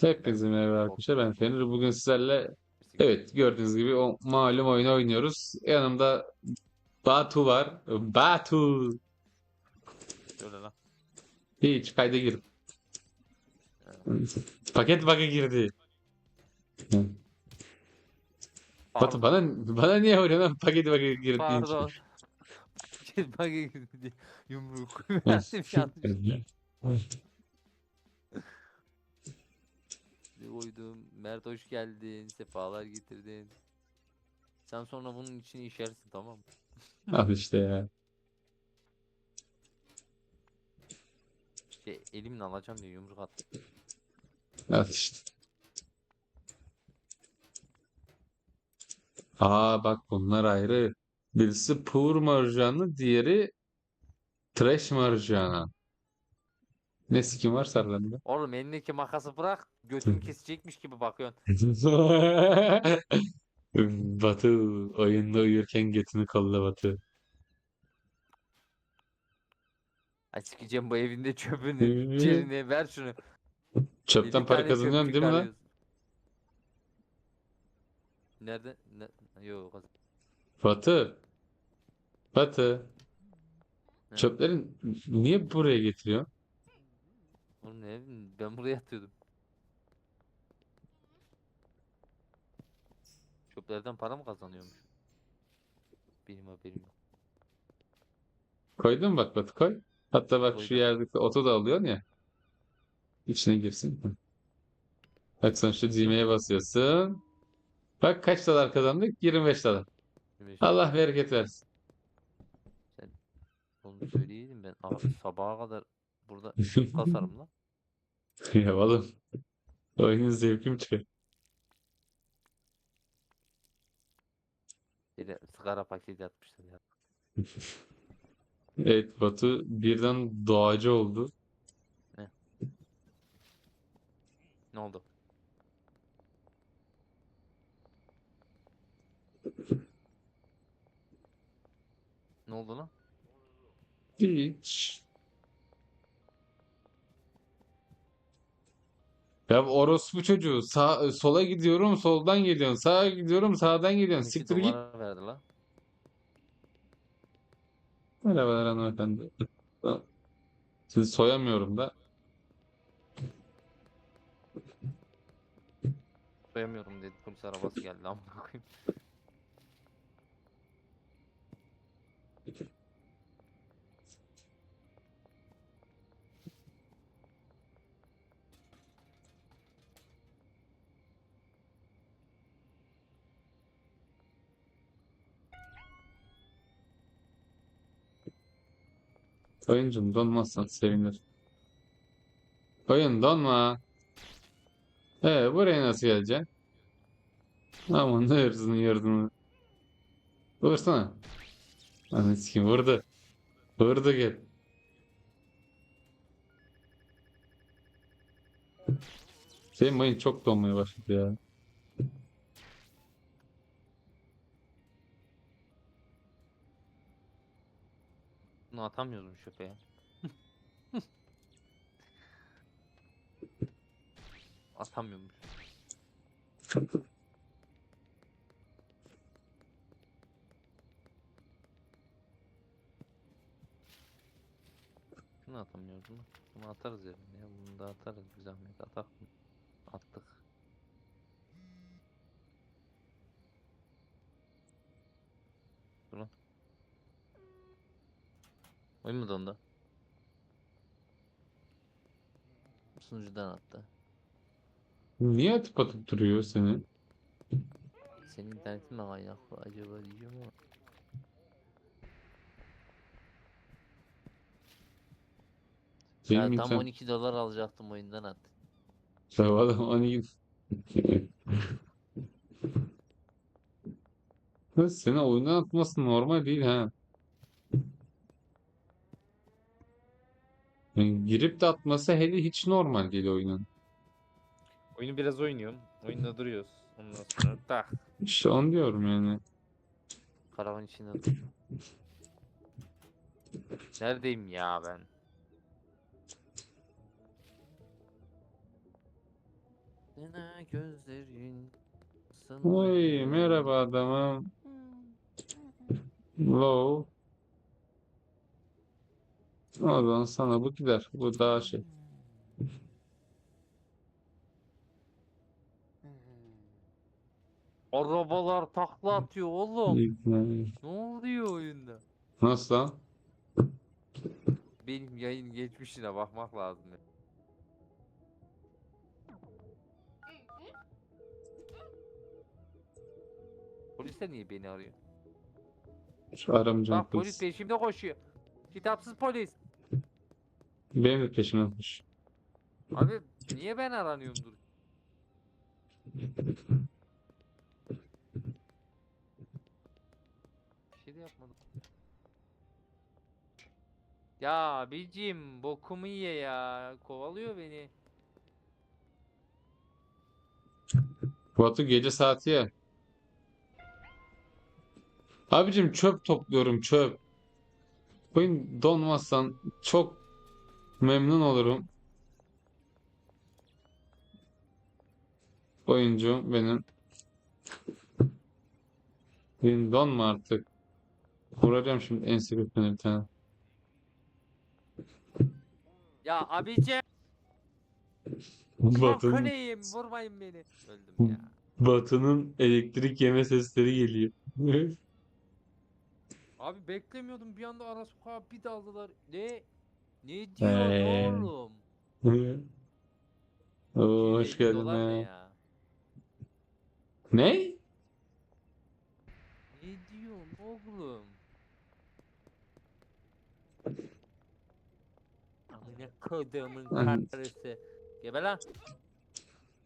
Hepinize merhaba arkadaşlar. Ben Fenrir. Bugün sizlerle evet gördüğünüz gibi o malum oyunu oynuyoruz. Yanımda Batu var. Batu. Lan. Hiç kayda gir. Paket bug'a girdi. Batu bana bana niye lan? Paket bug'a girdi. Pardon. Git bak diye yumruk. Verdim yanlış. Koydum. Mert hoş geldin. Sefalar getirdin. Sen sonra bunun içini işersin tamam mı? Al işte ya. Şey, elimle alacağım diye yumruk attım. Al işte. Aa bak bunlar ayrı. Birisi pur marjanı, diğeri trash marjanı. Ne sikim var sarılarında? Oğlum elindeki makası bırak. Götümü kesecekmiş gibi bakıyorsun. Batı oyunda uyurken götünü kolla Batı. Ay sikeceğim bu evinde çöpünü. İçerine ver şunu. Çöpten para kazanıyorsun değil mi lan? Nerede? Ne? Yok. Batı. Batı. Ne? Çöplerin niye buraya getiriyor? Oğlum ne? Ben buraya yatıyordum. Çöplerden para mı kazanıyormuş? Benim haberim yok. Koydun mu bak Batı koy. Hatta bak şu Koydum. yerdeki otu da alıyorsun ya. İçine girsin. Hı. Bak sen şu düğmeye basıyorsun. Bak kaç dolar kazandık? 25 dolar. Demiş, Allah bereket versin. Onu söyleyeydim ben. Abi sabaha kadar burada kasarım lan. Ya oğlum. Oyunun zevki mi çıkıyor? De sigara paketi atmışlar ya. Evet Batu birden doğacı oldu. Ne oldu? Ne oldu lan? Hiç. Ya orospu çocuğu sağ, sola gidiyorum soldan geliyorsun. Sağa gidiyorum sağdan geliyorsun. 12 Siktir git. verdi lan. Merhabalar hanımefendi. Sizi soyamıyorum da. Soyamıyorum dedi. Polis arabası geldi amına koyayım. Oyuncum donmazsan sevinir. Oyun donma. Ee, buraya nasıl geleceksin? Aman ne hırsını yırdını. Vursana. Anne sikim vurdu. Vurdu gel. Senin oyun çok donmaya başladı ya. Bunu atamıyordum çöpe ya. Atamıyormuş. Şunu atamıyoruz mu? Bunu atarız yerine ya. Bunu da atarız bir zahmet. Atak? Attık. Dur lan. Oyun mu dondu? Sunucudan attı. Niye atıp atıp duruyor seni? Senin internetin mi kaynaklı acaba diyeceğim ama. Ya Benim tam internet- 12 dolar alacaktım oyundan at. Ya oğlum onu git. Ya Seni oyundan atması normal değil ha. Yani girip de atması hele hiç normal değil oyunun. Oyunu biraz oynuyorum. Oyunda duruyoruz. Ondan sonra tak. İşte onu diyorum yani. Karavan içinde. Neredeyim ya ben? Baktığına gözlerin Oy merhaba adamım. Low. O zaman sana bu gider. Bu daha şey. Arabalar takla atıyor oğlum. Ne oluyor oyunda? Nasıl lan? Benim yayın geçmişine bakmak lazım. ya. Polis de niye beni arıyor? Şu aramayacağım Bak polis. peşimde koşuyor. Kitapsız polis. Benim de peşimden koş. Abi niye ben aranıyorum dur? Bir şey de yapmadım. Ya abicim bokumu ye ya. Kovalıyor beni. Batu gece saati ya. Abicim çöp topluyorum çöp. Oyun donmazsan çok memnun olurum. Oyuncu benim. Oyun donma artık. Vuracağım şimdi en bir tane. Ya abicim Batu'nun, Bakıneyim vurmayın beni. Öldüm ya. Batu'nun elektrik yeme sesleri geliyor. Abi beklemiyordum bir anda ara sokağa bir daldılar. Ne? Ne diyor Ee, oğlum? Oo, hoş 150 geldin dolar ne ya? Ne? Ne diyorsun oğlum? Amına kodumun An- karısı. Gebe lan.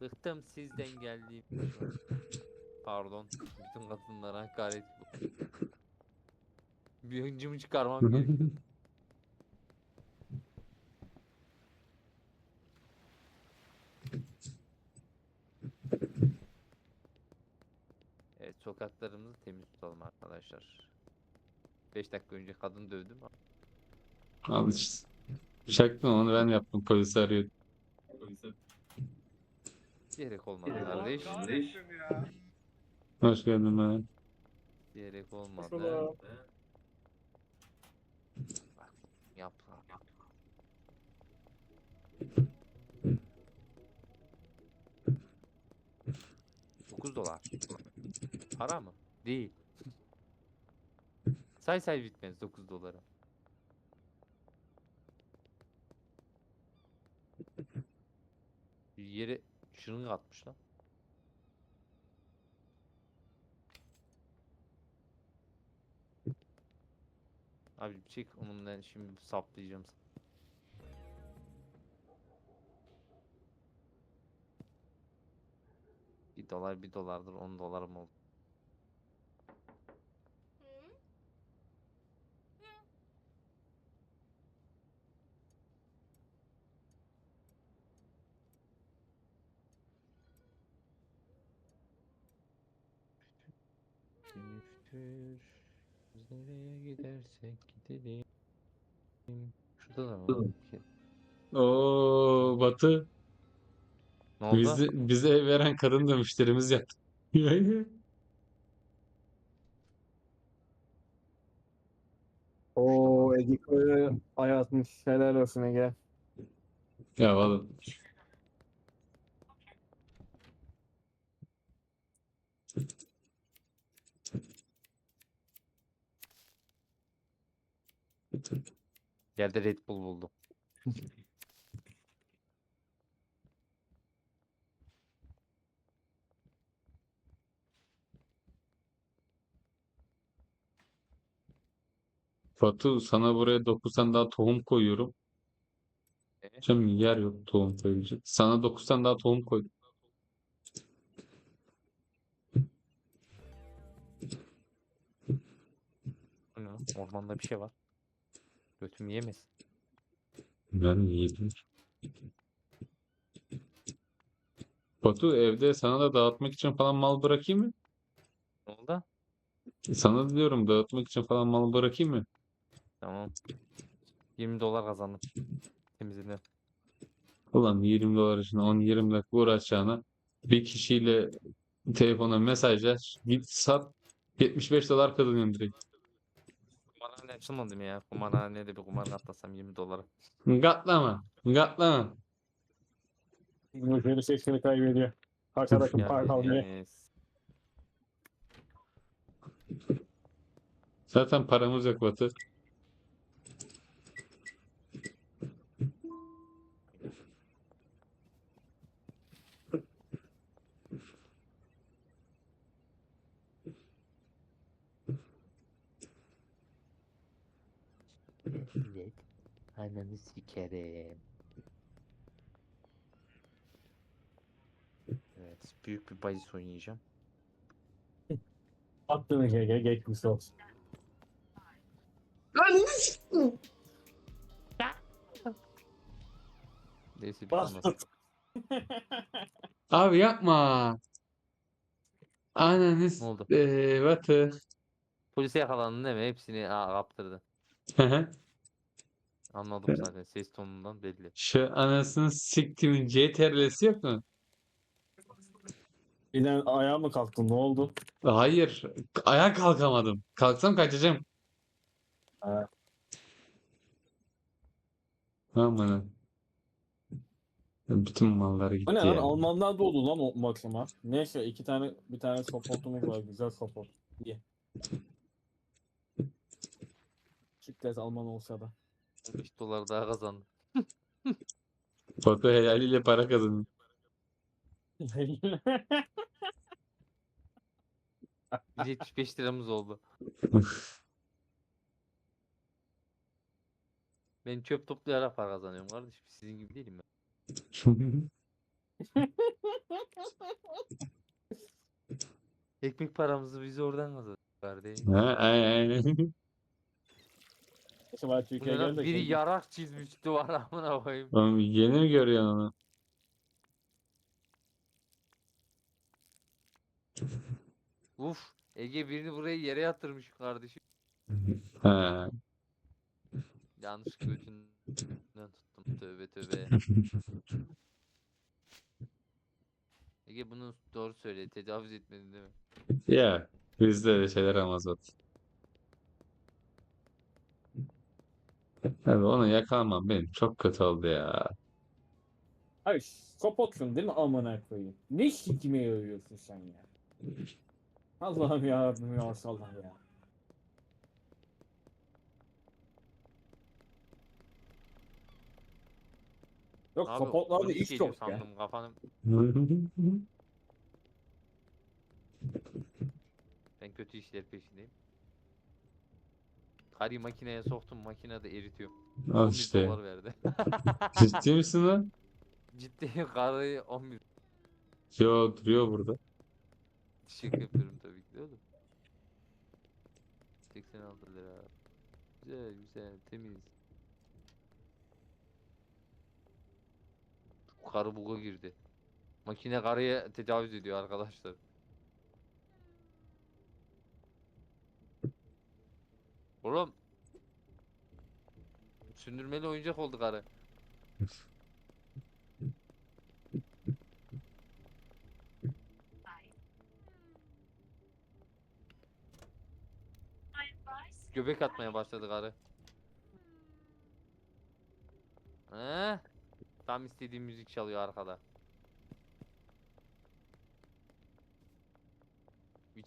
Bıktım sizden geldiğim. Pardon. Bütün kadınlara hakaret bu. Bir hıncımı çıkarmam gerekiyor. Evet sokaklarımızı temiz tutalım arkadaşlar. 5 dakika önce kadın dövdüm. Al işte. Şaktım onu ben yaptım polisi arıyordum. Diyerek olmadı kardeş. Hoş geldin ben. Diyerek olmadı. bulduk. Bak yap. yap. Dokuz dolar. Para mı? Değil. Say say bitmez 9 dolara. Bir yere şırınga atmış lan. Abi çek onun ben şimdi saplayacağım. Bir dolar bir dolardır 10 dolarım oldu. Dönüştür. Biz nereye gidersek gidelim. Şurada da ki. Oo Batı. Ne oldu? Bizi, bize ev veren kadın da müşterimiz yaptı. Oo Ege Koy'a ayatmış. Helal olsun Ege. Ya oğlum. Yerde Red Bull buldum. Batu sana buraya 9 tane daha tohum koyuyorum. E? Canım yer yok tohum koyunca. Sana 9 tane daha tohum koydum. Ormanda bir şey var. Götüm yemesin. Ben yedim. Batu evde sana da dağıtmak için falan mal bırakayım mı? Ne oldu? Sana diyorum dağıtmak için falan mal bırakayım mı? Tamam. 20 dolar kazandım. Temizledim. Ulan 20 dolar için 10-20 dakika uğraşacağına bir kişiyle telefona mesajlaş. Git sat 75 dolar kazanıyorsun direkt. Kumarhane açılmadı mı ya? Kumarhanede bir kumar atlasam 20 dolara. Gatlama. Gatlama. Müşteri seçkini kaybediyor. Arkadaki Ya, park almaya. yani Zaten paramız yok Batı. Evet. Ananı sikerim. Evet, büyük bir bahis oynayacağım. Attığın GG geçmiş olsun. Neyse bir olmaz. Abi yapma. Ananı Ne oldu? eee Batı. Polise yakalandın değil mi? Hepsini aa, kaptırdın. Hı hı. Anladım zaten ses tonundan belli. Şu anasını siktimin CTRL'si yok mu? Birden ayağa mı kalktın? Ne oldu? Hayır. Ayağa kalkamadım. Kalksam kaçacağım. Ha. Aman. Bütün mallar O gitti ne lan? ya. Almanlar da oldu lan o maçıma. Neyse iki tane bir tane supportumuz var. Güzel support. Şükret Alman olsa da. 15 dolar daha kazandım. Batu helaliyle para kazanıyor. 175 liramız oldu. Ben çöp toplayarak para kazanıyorum kardeşim. Sizin gibi değilim ben. Ekmek paramızı biz oradan kazanıyoruz kardeşim. Ha, aynen gel de. Biri şimdi- yarak çizmiş duvara amına koyayım. Oğlum yeni mi görüyorsun onu? Uf. Ege birini buraya yere yatırmış kardeşim. Ha. Yanlış götünden tuttum. Tövbe tövbe. Ege bunu doğru söyle. Tecavüz etmedin değil mi? Ya bizde öyle şeyler olmaz Batu. Abi onu yakalamam benim çok kötü oldu ya. Abi supportsun değil mi amına koyayım? Ne sikime yarıyorsun sen ya? Allah'ım yarabbim ya Allah ya. Yok Abi polis iş yok ya. sandım kafanı. Ben kötü işler peşindeyim. Karıyı makineye soktum makinede eritiyor. Al 11 işte. dolar verdi. Ciddi misin lan? Ciddi karıyı 11 Yo duruyor burada. Şaka yapıyorum tabii ki de oğlum. 86 lira. Güzel güzel temiz. Karı buga girdi. Makine karıya tecavüz ediyor arkadaşlar. Oğlum. Sündürmeli oyuncak oldu karı. Göbek atmaya başladı karı. He? Tam istediğim müzik çalıyor arkada.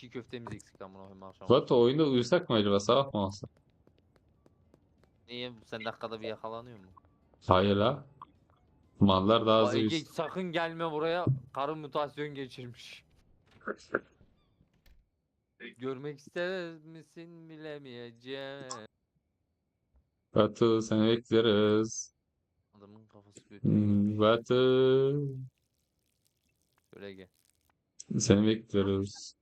Çiğ köftemiz eksik lan koyayım akşam. Batu oyunda uyusak mı acaba sabah mı olsa? Niye sen dakikada bir yakalanıyor mu? Hayır la. Mallar daha Ege uyusun. sakın gelme buraya. Karı mutasyon geçirmiş. Görmek ister misin bilemeyeceğim. Batu seni bekleriz. Adamın kafası kötü. Hmm, Şöyle gel. seni bekliyoruz.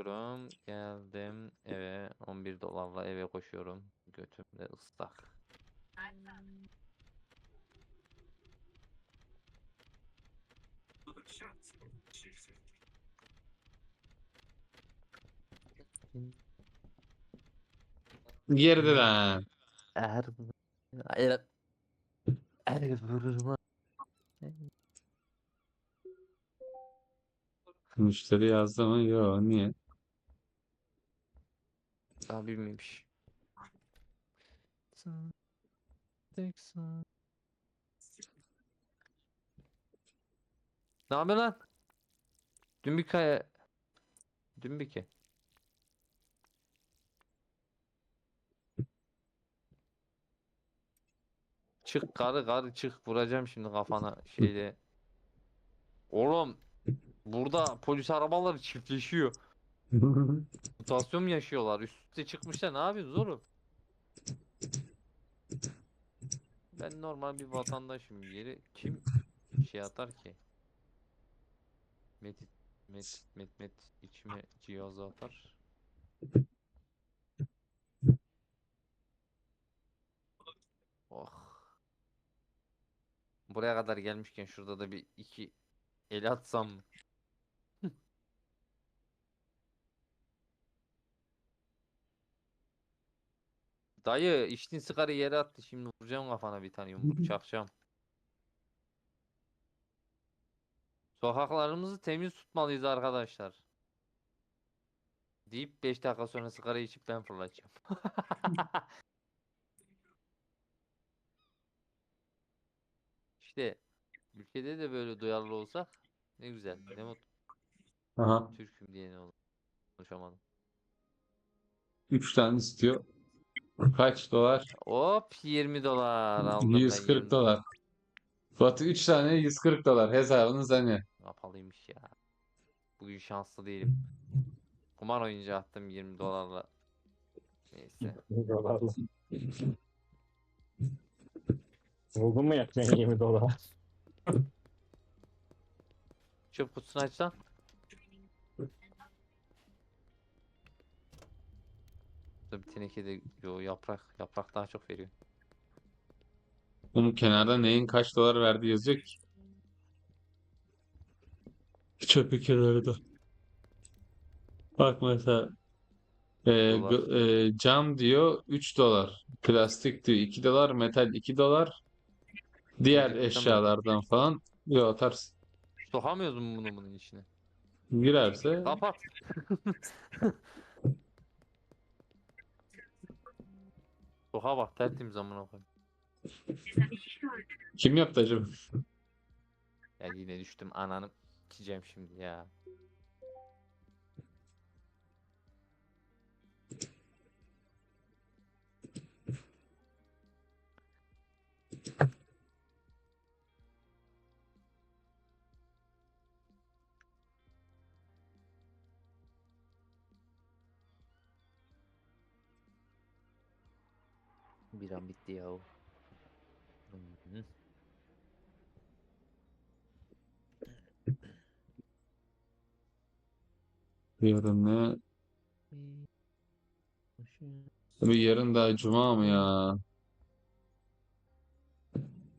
Geliyorum. Geldim eve. 11 dolarla eve koşuyorum. Götümde ıslak. Girdi lan. Er... Er... Erzurum'a Müşteri yazdı mı? Yok niye? Daha bilmemiş. Ne yapıyorsun lan? Dün bir kaya... Dün bir ke. Çık karı karı çık vuracağım şimdi kafana şeyle. Oğlum burada polis arabaları çiftleşiyor. Mutasyon mu yaşıyorlar? Üst üste çıkmışlar. Ne yapıyorsunuz oğlum? Ben normal bir vatandaşım. Yeri kim şey atar ki? Met met met met içime cihazı atar. Oh. Buraya kadar gelmişken şurada da bir iki el atsam mı? Dayı içtin sigara yere attı. Şimdi vuracağım kafana bir tane yumruk çakacağım. Sokaklarımızı temiz tutmalıyız arkadaşlar. Deyip 5 dakika sonra sigara içip ben fırlatacağım. İşte ülkede de böyle duyarlı olsak ne güzel. Ne mutlu Aha. Türk'üm diye ne olur. Konuşamadım. 3 tane istiyor. Kaç dolar? Hop 20 dolar aldım ben 140 20 dolar. Batı 3 tane 140 dolar. Hesabınız hani. Kapalıymış ya. Bugün şanslı değilim. Kumar oyuncu attım 20 dolarla. Neyse. Dolarla. Buldun mu yakmayan 20 dolar? Çöp kutusunu açsan. Burada bir teneke de yo yaprak. Yaprak daha çok veriyor. Bunun kenarda neyin kaç dolar verdiği yazıyor ki. Çöpü kenarında. Bak mesela e, e, cam diyor 3 dolar. Plastik diyor 2 dolar. Metal 2 dolar. Diğer mi? eşyalardan falan. Yok atarsın. Sokamıyoruz mu bunu bunun içine? Girerse Kapat. Sokağa bak tertemiz amına koyayım. kim yaptı acaba? Ya yine düştüm ananı içeceğim şimdi ya. Bir an bitti ya o. Hı. Yarın ne? Tabii yarın daha cuma mı ya?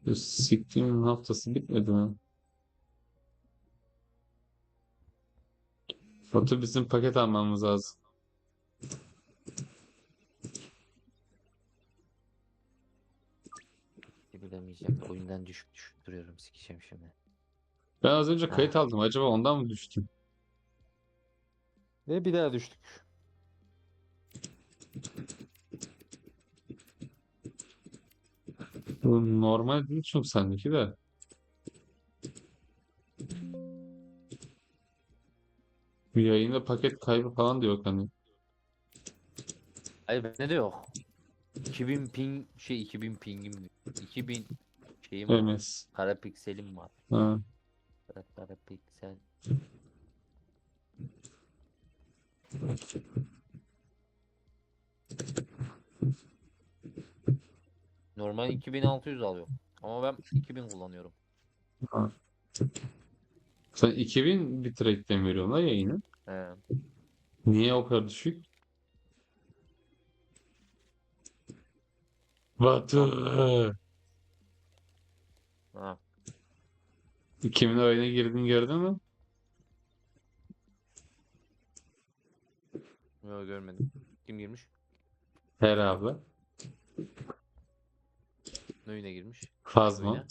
Bu siktiğimin haftası bitmedi mi? Batu bizim paket almamız lazım. Bilemeyeceğim. Oyundan düşük düşük duruyorum. Şimdi. Ben az önce kayıt Ha. aldım. Acaba ondan mı düştüm? Ve bir daha düştük. Bu normal değil çünkü sendeki de. Bir yayında paket kaybı falan diyor hani. Hayır bende de yok. 2000 ping şey 2000 pingim diyor. 2000 şeyim var. MS. Kara pikselim var. Ha. Kara, kara piksel. Normal 2600 alıyor. Ama ben 2000 kullanıyorum. Sen 2000 bitirate'den veriyorsun la yayını. He. Niye o kadar düşük? Batu. Ha. 2000 oyuna girdin gördün mü? Yok görmedim. Kim girmiş? Her abla. Ne oyuna girmiş? Fazma. Oyuna.